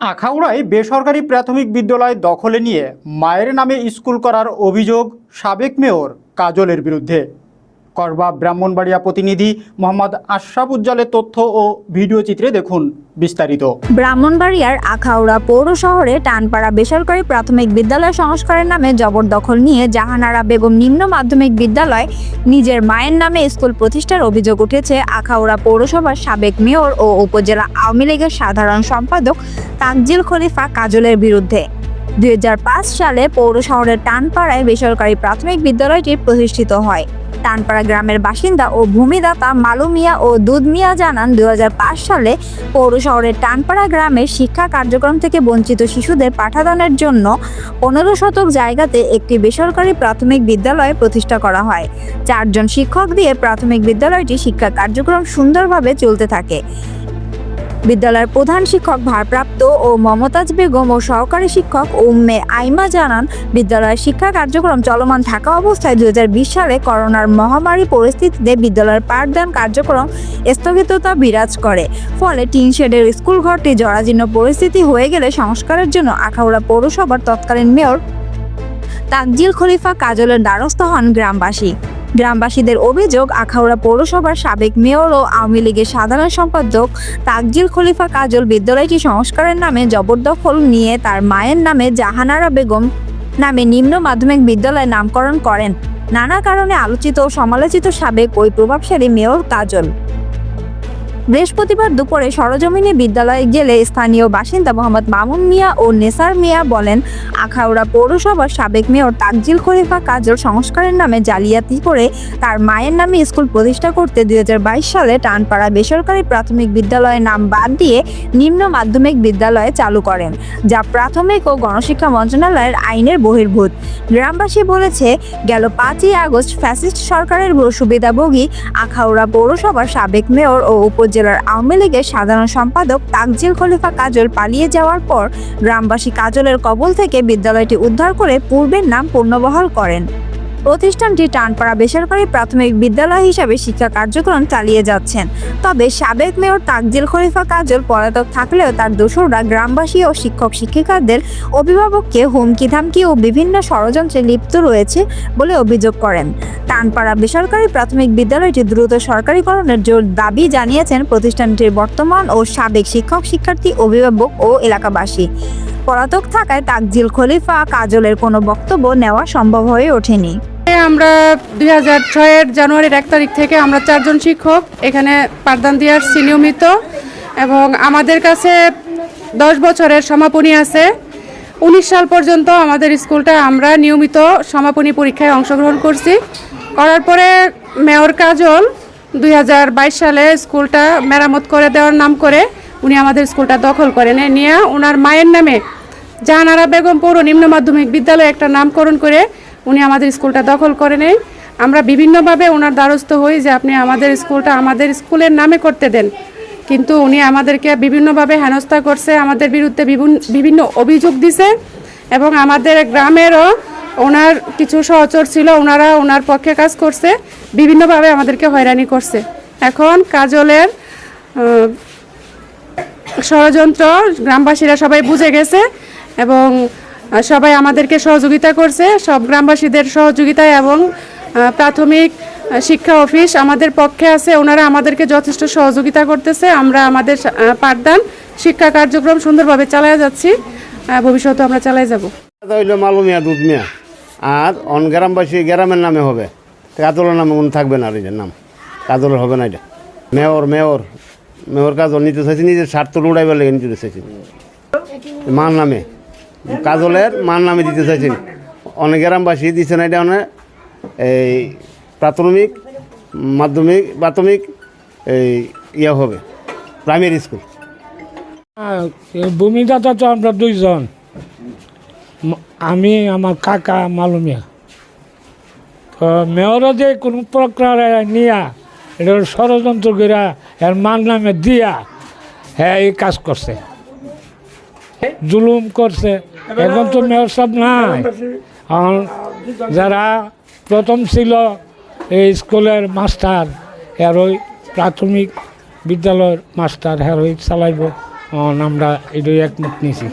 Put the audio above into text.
আখাউড়ায় বেসরকারি প্রাথমিক বিদ্যালয় দখলে নিয়ে মায়ের নামে স্কুল করার অভিযোগ সাবেক মেয়র কাজলের বিরুদ্ধে। করবা ব্রাহ্মণবাড়িয়া প্রতিনিধি মোহাম্মদ আশরাফ উজ্জ্বলের তথ্য ও ভিডিও চিত্রে দেখুন বিস্তারিত। ব্রাহ্মণবাড়িয়ার আখাউড়া পৌর শহরে টানপাড়া বেসরকারি প্রাথমিক বিদ্যালয় সংস্কারের নামে জবরদখল নিয়ে জাহানারা বেগম নিম্ন মাধ্যমিক বিদ্যালয় নিজের মায়ের নামে স্কুল প্রতিষ্ঠার অভিযোগ উঠেছে। আখাউড়া পৌরসভার সাবেক মেয়র ও উপজেলা আওয়ামী লীগের সাধারণ সম্পাদক তাকজিল খলিফা কাজলের বিরুদ্ধে। দু হাজার পাঁচ সালে পৌর শহরের টানপাড়ায় বেসরকারি প্রাথমিক বিদ্যালয়টি প্রতিষ্ঠিত হয়। টানপাড়া গ্রামের বাসিন্দা ও ভূমিদাতা মালু মিয়া ও দুধ মিয়া জানান দু হাজার পাঁচ সালে পৌর শহরের টানপাড়া গ্রামের শিক্ষা কার্যক্রম থেকে বঞ্চিত শিশুদের পাঠাদানের জন্য পনেরো শতক জায়গাতে একটি বেসরকারি প্রাথমিক বিদ্যালয় প্রতিষ্ঠা করা হয়। চারজন শিক্ষক দিয়ে প্রাথমিক বিদ্যালয়টি শিক্ষা কার্যক্রম সুন্দরভাবে চলতে থাকে। বিদ্যালয়ের প্রধান শিক্ষক ভারপ্রাপ্ত ও মমতাজ বেগম ও সহকারী শিক্ষক উম্মে আইমা জানান, বিদ্যালয়ের শিক্ষা কার্যক্রম চলমান থাকা অবস্থায় দু হাজার বিশ সালে করোনার মহামারী পরিস্থিতিতে বিদ্যালয়ের পাঠদান কার্যক্রম স্থগিততা বিরাজ করে। ফলে টিন শেডের স্কুল ঘরটি জরাজীর্ণ পরিস্থিতি হয়ে গেলে সংস্কারের জন্য আখাউড়া পৌরসভার তৎকালীন মেয়র তাকজিল খলিফা কাজলের দ্বারস্থ হন গ্রামবাসী। গ্রামবাসীদের অভিযোগ, আখাউড়া পৌরসভার সাবেক মেয়র ও আওয়ামী লীগের সাধারণ সম্পাদক তাকজিল খলিফা কাজল বিদ্যালয়টি সংস্কারের নামে জবরদখল নিয়ে তার মায়ের নামে জাহানারা বেগম নামে নিম্ন মাধ্যমিক বিদ্যালয় নামকরণ করেন। নানা কারণে আলোচিত ও সমালোচিত সাবেক ওই প্রভাবশালী মেয়র কাজল। বৃহস্পতিবার দুপুরে সরজমিনে বিদ্যালয়ে গেলে স্থানীয় বাসিন্দা মোহাম্মদ মামুন মিয়া ও নেসার মিয়া বলেন, আখাউড়া পৌরসভার সাবেক মেয়র তাকজিল খলিফা কাজল সংস্কারের নামে জালিয়াতি করে তার মায়ের নামে স্কুল প্রতিষ্ঠা করতে দুই হাজার বাইশ সালে টানপাড়া বেসরকারি প্রাথমিক বিদ্যালয়ের নাম বাদ দিয়ে নিম্ন মাধ্যমিক বিদ্যালয়ে চালু করেন, যা প্রাথমিক ও গণশিক্ষা মন্ত্রণালয়ের আইনের বহির্ভূত। গ্রামবাসী বলেছে, গেল পাঁচই আগস্ট ফ্যাসিস্ট সরকারের সুবিধাভোগী আখাউড়া পৌরসভার সাবেক মেয়র ও উপজেলার আওয়ামী লীগের সাধারণ সম্পাদক তাকজিল খলিফা কাজল পালিয়ে যাওয়ার পর গ্রামবাসী কাজলের কবল থেকে বিদ্যালয়টি উদ্ধার করে পূর্বের নাম পুনর্বহাল করেন। প্রতিষ্ঠানটি টানপাড়া বেসরকারি প্রাথমিক বিদ্যালয় হিসাবে শিক্ষা কার্যক্রম চালিয়ে যাচ্ছেন। তবে সাবেক মেয়র তাকজিল খলিফা কাজল পলাতক থাকলেও তার দোসররা গ্রামবাসী ও শিক্ষক শিক্ষিকাদের অভিভাবককে হুমকি ধামকি ও বিভিন্ন ষড়যন্ত্রে লিপ্ত রয়েছে বলে অভিযোগ করেন। টানপাড়া বেসরকারি প্রাথমিক বিদ্যালয়টি দ্রুত সরকারিকরণের জোর দাবি জানিয়েছেন প্রতিষ্ঠানটির বর্তমান ও সাবেক শিক্ষক, শিক্ষার্থী, অভিভাবক ও এলাকাবাসী। পলাতক থাকায় তাকজিল খলিফা কাজলের কোনো বক্তব্য নেওয়া সম্ভব হয়ে ওঠেনি। আমরা দুই হাজার ছয়ের জানুয়ারির এক তারিখ থেকে আমরা চারজন শিক্ষক, এখানে পাঠদান দিয়ে আসছি নিয়মিত এবং আমাদের কাছে দশ বছরের সমাপনী আছে। উনিশ সাল পর্যন্ত আমাদের স্কুলটা আমরা নিয়মিত সমাপনী পরীক্ষায় অংশগ্রহণ করছি। করার পরে মেয়র কাজল দুই হাজার বাইশ সালে স্কুলটা মেরামত করে দেওয়ার নাম করে উনি আমাদের স্কুলটা দখল করে নেয় নিয়ে ওনার মায়ের নামে জাহানারা বেগম পৌর নিম্ন মাধ্যমিক বিদ্যালয়ে একটা নামকরণ করে উনি আমাদের স্কুলটা দখল করে নেয় আমরা বিভিন্নভাবে ওনার দ্বারস্থ হই যে আপনি আমাদের স্কুলটা আমাদের স্কুলের নামে করতে দেন। কিন্তু উনি আমাদেরকে বিভিন্নভাবে হেনস্থা করছে, আমাদের বিরুদ্ধে বিভিন্ন- বিভিন্ন অভিযোগ দিছে এবং আমাদের গ্রামেরও ওনার কিছু সহচর ছিল, ওনারা ওনার পক্ষে কাজ করছে, বিভিন্নভাবে আমাদেরকে হয়রানি করছে। এখন কাজলের ষড়যন্ত্র, গ্রামবাসীরা সবাই বুঝে গেছে এবং সবাই আমাদেরকে সহযোগিতা করছে, সব গ্রামবাসীদের সহযোগিতায় এবং প্রাথমিক শিক্ষা অফিস আমাদের পক্ষে আছে, ওনারা আমাদেরকে যথেষ্ট সহযোগিতা করতেছে, আমরা আমাদের পাঠদান, শিক্ষা কার্যক্রম সুন্দরভাবে চালিয়ে যাচ্ছি ভবিষ্যতে আমরা চালাই যাব। হইল মালু মিয়া দুধ মিয়া, আর অন গ্রামবাসী গ্রামের নামে হবে, কাজলের নামে কোনো থাকবে না, আর নাম, কাজলের হবে না এটা। মেয়র মেয়র মেয়র কাজল নিতে চাইছি, নিজের স্বার্থ উড়াইবার লেগে নিতে চাইছি। মার নামে। কাজলের মান নামে দিতে চাইছেন। অনেক গ্রামবাসী দিচ্ছে না, এটা অনেক, এই প্রাথমিক, মাধ্যমিক, প্রাথমিক, এই ইয়ে হবে প্রাইমারি স্কুল ভূমিদাতা তো আমরা দুইজন। আমি, আমার কাকা মালুমিয়া তো মেয়র যে কোনো প্রকারে নিয়া, এটা ষড়যন্ত্র করিয়া এর মান নামে দিয়া হ্যাঁ এই কাজ করছে। জুলুম করছে। এখন তো মেয়র সব নাই। যারা প্রথম ছিল এই স্কুলের মাস্টার এর ওই প্রাথমিক বিদ্যালয়ের মাস্টার হ্যাঁ ওই চালাইব আমরা এটাই একমত নিয়েছি।